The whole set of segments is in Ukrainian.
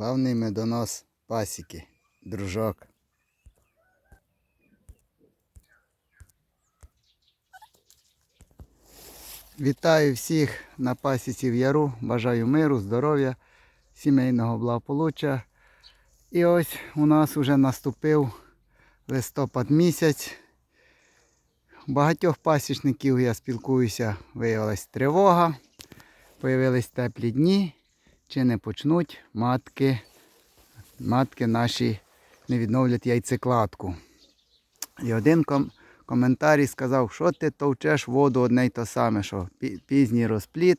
Главний медонос пасіки, дружок. Вітаю всіх на пасіці в яру. Бажаю миру, здоров'я, сімейного благополуччя. І ось у нас вже наступив листопад місяць. Багатьох пасічників я спілкуюся, виявилась тривога, появились теплі дні, чи не почнуть матки, матки наші не відновлять яйцекладку. І один ком- коментарій сказав, що ти товчеш воду одне й то саме, що пізній розпліт,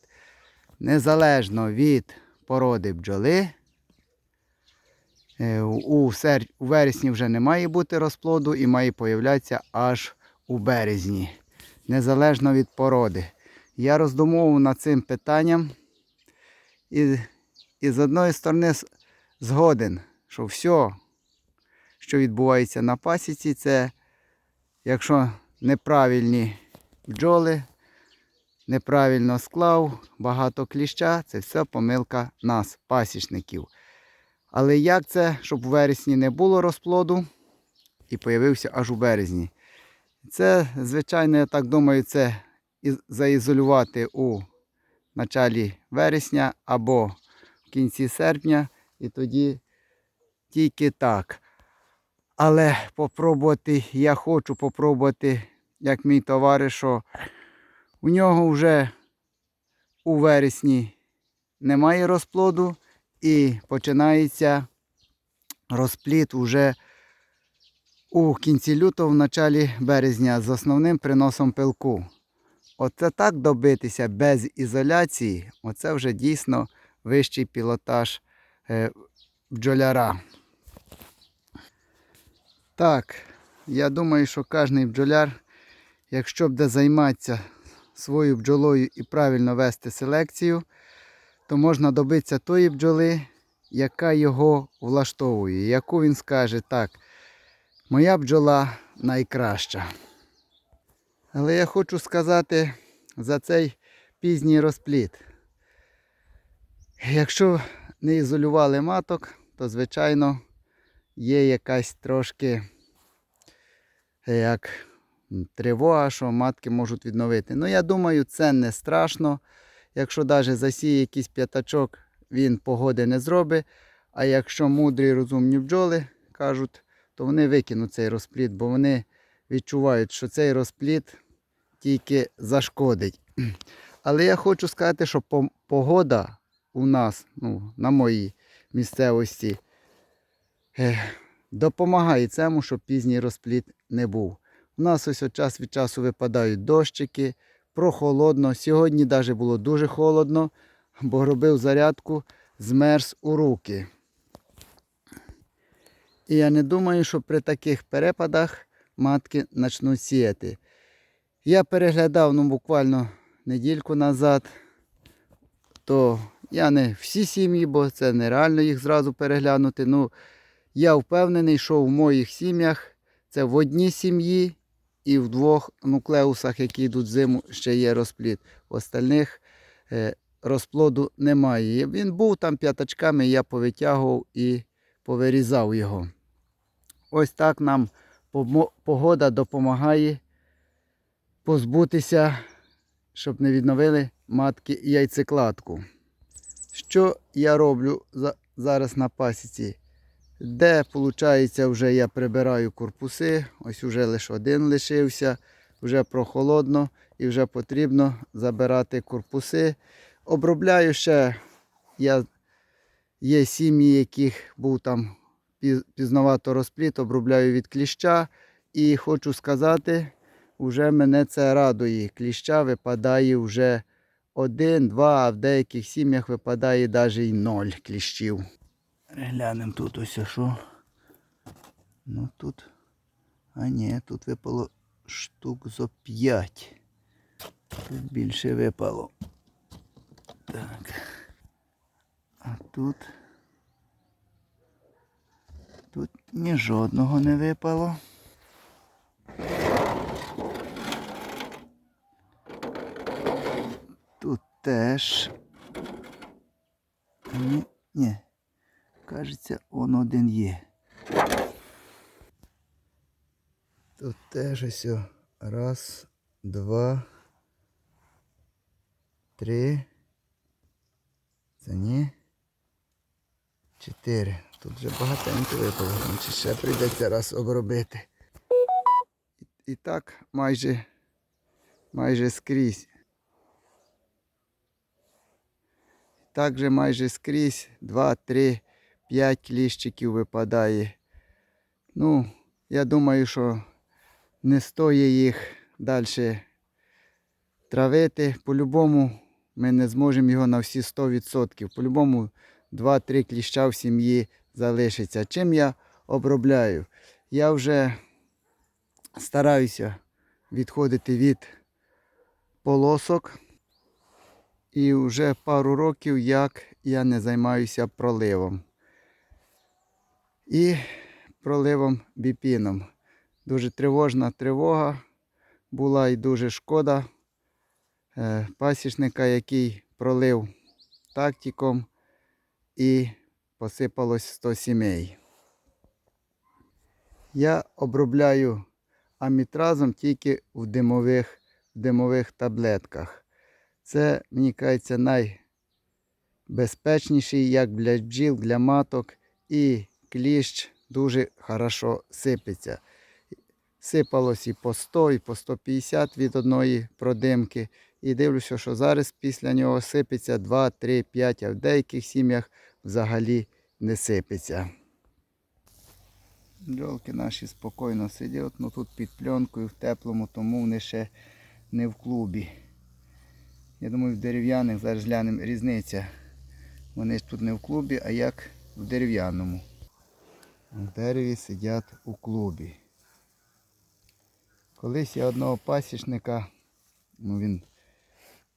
незалежно від породи бджоли. е, У, сер... у вересні вже не має бути розплоду і має появлятися аж у березні, незалежно від породи. Я роздумував над цим питанням і, і з одної сторони згоден, що все, що відбувається на пасіці, це якщо неправильні бджоли, неправильно склав, багато кліща, це все помилка нас, пасічників. Але як це, щоб у вересні не було розплоду і появився аж у березні? Це, звичайно, я так думаю, це заізолювати у началі вересня або в кінці серпня, і тоді тільки так. Але попробувати, я хочу попробувати, як мій товариш, у нього вже у вересні немає розплоду і починається розпліт уже у кінці лютого, в началі березня з основним приносом пилку. Оце так добитися без ізоляції, оце вже дійсно вищий пілотаж е, бджоляра. Так, я думаю, що кожен бджоляр, якщо буде займатися своєю бджолою і правильно вести селекцію, то можна добитися тої бджоли, яка його влаштовує, яку він скаже, так, моя бджола найкраща. Але я хочу сказати за цей пізній розпліт. Якщо не ізолювали маток, то звичайно є якась трошки е, як тривога, що матки можуть відновити. Ну, я думаю, це не страшно. Якщо навіть засіє якийсь п'ятачок, він погоди не зробить. А якщо мудрі розумні бджоли кажуть, то вони викинуть цей розпліт, бо вони відчувають, що цей розпліт тільки зашкодить. Але я хочу сказати, що погода у нас, ну, на моїй місцевості, допомагає цьому, щоб пізній розпліт не був. У нас ось от час від часу випадають дощики, прохолодно. Сьогодні навіть було дуже холодно, бо робив зарядку, змерз у руки. І я не думаю, що при таких перепадах матки почнуть сіяти. Я переглядав ну, буквально недільку назад, то я не всі сім'ї, бо це нереально їх зразу переглянути. Ну, я впевнений, що в моїх сім'ях це в одній сім'ї і в двох нуклеусах, які йдуть зиму, ще є розплід. В остальних е, розплоду немає. Він був там п'ятачками, я повитягував і повирізав його. Ось так нам погода допомагає позбутися, щоб не відновили матки яйцекладку. Що я роблю за- зараз на пасіці? Де, виходить, вже я прибираю корпуси, ось вже лише один лишився, вже прохолодно і вже потрібно забирати корпуси. Обробляю ще, я, є сім'ї, яких був там пізновато розпліт, обробляю від кліща. І хочу сказати, вже мене це радує. Кліща випадає вже один, два, а в деяких сім'ях випадає навіть і ноль кліщів. Глянемо тут ось що. Ну тут. А ні, тут випало штук зо 5. Тут більше випало. Так. А тут. Тут ні жодного не випало. Тут теж. Ні, ні. кажеться, он один є. Тут теж ось. Раз, два, три. Це ні. Чотири. Тут вже багатенько випало, значить ще прийдеться раз обробити. І, і так майже, майже скрізь. Так же майже скрізь 2, 3, 5 кліщиків випадає. Ну, я думаю, що не стоїть їх далі травити. По-любому ми не зможемо його на всі 100%. По-любому 2-3 кліща в сім'ї залишиться. Чим я обробляю? Я вже стараюся відходити від полосок. І вже пару років, як я не займаюся проливом. І проливом біпіном. Дуже тривожна тривога була і дуже шкода е, пасічника, який пролив тактиком і посипалось 100 сімей. Я обробляю амітразом тільки в димових, в димових таблетках. Це, мені кажеться, найбезпечніший як для бджіл, для маток. І кліщ дуже хорошо сипеться. Сипалось і по 100, і по 150 від одної продимки. І дивлюся, що зараз після нього сипеться 2, 3, 5, а в деяких сім'ях взагалі не сипеться. Бджолки наші спокійно сидять, ну тут під пленкою в теплому, тому вони ще не в клубі. Я думаю, в дерев'яних зараз глянемо різниця. Вони ж тут не в клубі, а як в дерев'яному. В дереві сидять у клубі. Колись я одного пасічника, ну він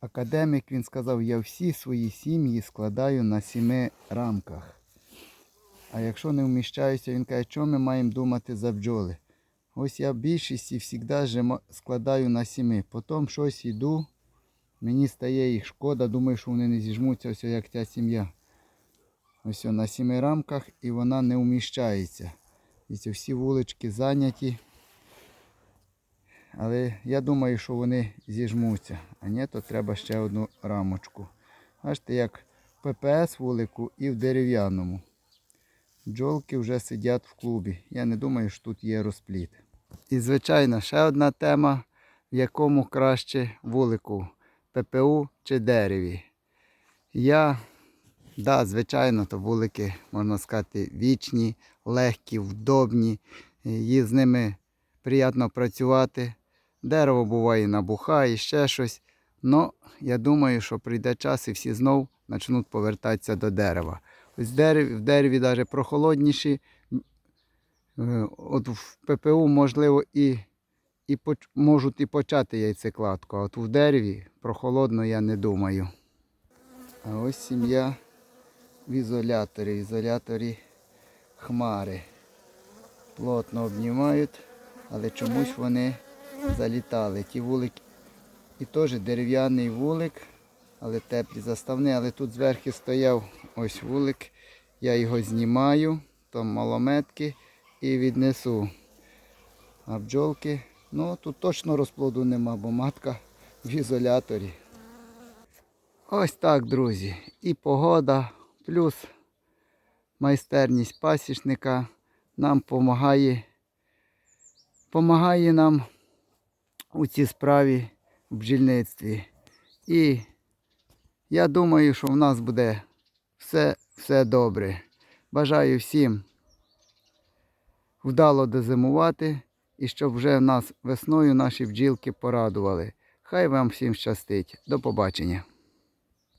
академік, він сказав, я всі свої сім'ї складаю на сіми рамках. А якщо не вміщаюся, він каже, що ми маємо думати за бджоли. Ось я більшість і завжди складаю на сіми. Потім щось йду. Мені стає їх шкода, думаю, що вони не зіжмуться, ось як ця сім'я. Ось на сіми рамках і вона не вміщається. І ці всі вулички зайняті. Але я думаю, що вони зіжмуться. А ні, то треба ще одну рамочку. Бачите, як ППС вулику і в дерев'яному. Бджолки вже сидять в клубі. Я не думаю, що тут є розпліт. І, звичайно, ще одна тема, в якому краще вулику. ППУ чи дереві. Я, да, звичайно, то вулики, можна сказати, вічні, легкі, вдобні. Їх з ними приємно працювати. Дерево буває набухає, ще щось. Ну, я думаю, що прийде час і всі знов почнуть повертатися до дерева. Ось в дереві навіть прохолодніші. Е, От в ППУ, можливо, і і поч- можуть і почати яйцекладку, а от в дереві прохолодно я не думаю. А ось сім'я в ізоляторі. Ізоляторі хмари. Плотно обнімають, але чомусь вони залітали. Ті вулики. І теж дерев'яний вулик, але теплі заставні, але тут зверху стояв ось вулик. Я його знімаю, там малометки і віднесу. А бджолки, ну тут точно розплоду нема, бо матка в ізоляторі. Ось так, друзі. І погода, плюс майстерність пасічника нам допомагає, помагає нам у цій справі в бджільництві. І я думаю, що в нас буде все, все добре. Бажаю всім вдало дозимувати і щоб вже нас весною наші бджілки порадували. Хай вам всім щастить. До побачення.